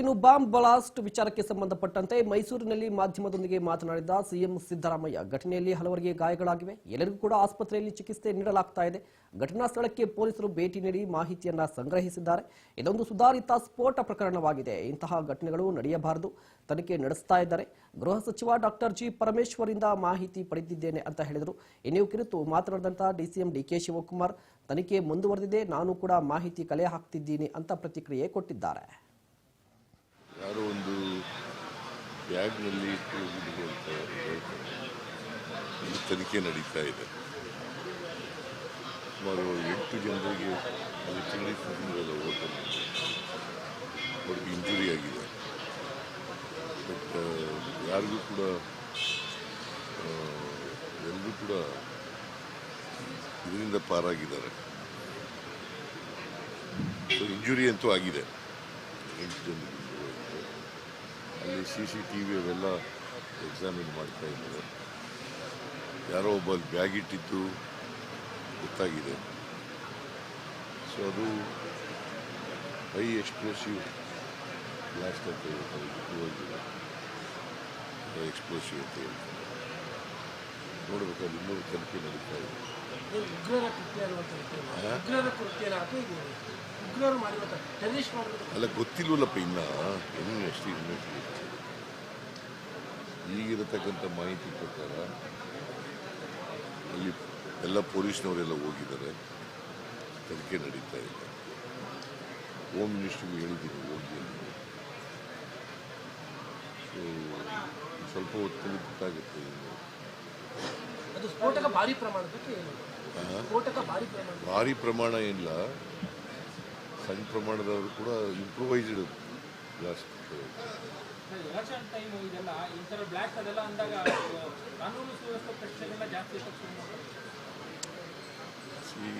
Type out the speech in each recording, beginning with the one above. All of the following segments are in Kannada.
ಇನ್ನು ಬಾಂಬ್ ಬ್ಲಾಸ್ಟ್ ವಿಚಾರಕ್ಕೆ ಸಂಬಂಧಪಟ್ಟಂತೆ ಮೈಸೂರಿನಲ್ಲಿ ಮಾಧ್ಯಮದೊಂದಿಗೆ ಮಾತನಾಡಿದ ಸಿಎಂ ಸಿದ್ದರಾಮಯ್ಯ, ಘಟನೆಯಲ್ಲಿ ಹಲವರಿಗೆ ಗಾಯಗಳಾಗಿವೆ. ಎಲ್ಲರಿಗೂ ಕೂಡ ಆಸ್ಪತ್ರೆಯಲ್ಲಿ ಚಿಕಿತ್ಸೆ ನೀಡಲಾಗ್ತಾ ಇದೆ. ಘಟನಾ ಸ್ಥಳಕ್ಕೆ ಪೊಲೀಸರು ಭೇಟಿ ನೀಡಿ ಮಾಹಿತಿಯನ್ನ ಸಂಗ್ರಹಿಸಿದ್ದಾರೆ. ಇದೊಂದು ಸುಧಾರಿತ ಸ್ಫೋಟ ಪ್ರಕರಣವಾಗಿದೆ. ಇಂತಹ ಘಟನೆಗಳು ನಡೆಯಬಾರದು. ತನಿಖೆ ನಡೆಸ್ತಾ ಇದ್ದಾರೆ. ಗೃಹ ಸಚಿವ ಡಾಕ್ಟರ್ ಜಿ ಪರಮೇಶ್ವರಿಂದ ಮಾಹಿತಿ ಪಡೆದಿದ್ದೇನೆ ಅಂತ ಹೇಳಿದರು. ಇನ್ನು ಕುರಿತು ಮಾತನಾಡಿದಂತಹ ಡಿಸಿಎಂ ಡಿಕೆ ಶಿವಕುಮಾರ್, ತನಿಖೆ ಮುಂದುವರೆದಿದೆ. ನಾನು ಕೂಡ ಮಾಹಿತಿ ಕಲೆ ಹಾಕ್ತಿದ್ದೀನಿ ಅಂತ ಪ್ರತಿಕ್ರಿಯೆ ಕೊಟ್ಟಿದ್ದಾರೆ. ಯಾರೋ ಒಂದು ಬ್ಯಾಗ್ನಲ್ಲಿ ಇಟ್ಟು ಹೋಗಿದ್ರು ಅಂತ ತನಿಖೆ ನಡೀತಾ ಇದೆ. ಸುಮಾರು ಎಂಟು ಜನರಿಗೆ ಅದು ತಿಂಗಳಿಲ್ಲ ಹೋಟೆಲ್. ಅವ್ರಿಗೆ ಇಂಜುರಿ ಆಗಿದೆ. ಬಟ್ ಯಾರಿಗೂ ಕೂಡ ಎಲ್ಲರೂ ಕೂಡ ಇದರಿಂದ ಪಾರಾಗಿದ್ದಾರೆ. ಇಂಜುರಿ ಅಂತೂ ಆಗಿದೆ. ಎಂಟು ಜನರಿಗೆ. ಅಲ್ಲಿ ಸಿ ಸಿ ಟಿ ವಿ ಅವೆಲ್ಲ ಎಕ್ಸಾಮಿನ್ ಮಾಡ್ತಾ ಇದ್ದಾರೆ ಯಾರೋ ಒಬ್ಬ ಅಲ್ಲಿ ಬ್ಯಾಗ್ ಇಟ್ಟಿದ್ದು ಗೊತ್ತಾಗಿದೆ. ಸೊ ಅದು ಹೈ ಎಕ್ಸ್ಪ್ಲೋಸಿವ್ ಬ್ಲಾಸ್ಟ್ ಅಂತ ಹೇಳ್ತಾರೆ ಎಕ್ಸ್ಪ್ಲೋಸಿವ್ ಅಂತ ಹೇಳ್ತಾರೆ. ನೋಡ್ಬೇಕಾದ್ರೆ ಇನ್ನೂ ತನಿಖೆ ನಡೀತಾ ಇದೆ. ಅಲ್ಲ. ಗೊತ್ತಿಲ್ವಲ್ಲಪ್ಪ ಇನ್ನ? ಇನ್ನು ಎಷ್ಟು ಈಗಿರತಕ್ಕಂಥ ಮಾಹಿತಿ ಪ್ರಕಾರ ಅಲ್ಲಿ ಎಲ್ಲ ಪೊಲೀಸ್ನವರೆಲ್ಲ ಹೋಗಿದ್ದಾರೆ. ತನಿಖೆ ನಡೀತಾ ಇದೆ. ಹೋಮ್ ಮಿನಿಸ್ಟ್ರಿಗೆ ಹೇಳಿದ್ದೀನಿ ಹೋಗಿ. ಸೊ ಸ್ವಲ್ಪ ಹೊತ್ತಲ್ಲಿ ಗೊತ್ತಾಗುತ್ತೆ ಭಾರಿ ಪ್ರಮಾಣ ಇಲ್ಲ. ಏನಿಲ್ಲ ಸಣ್ಣ ಪ್ರಮಾಣದವರು ಕೂಡ ಇಂಪ್ರೂವೈಸ್ಡ್ ಬ್ಲಾಸ್ಟ್ ಟೈಮ್ ಇದೆಲ್ಲ ಈ ಥರ ಅದೆಲ್ಲ ಅಂದಾಗ ಕಾನೂನು ಜಾಸ್ತಿ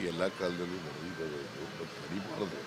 ಎಲ್ಲ ಕಾಲದಲ್ಲೂ ನಡೆದಿದ್ದಾವೆ ಬಟ್ ನಡೀಬಾರದು.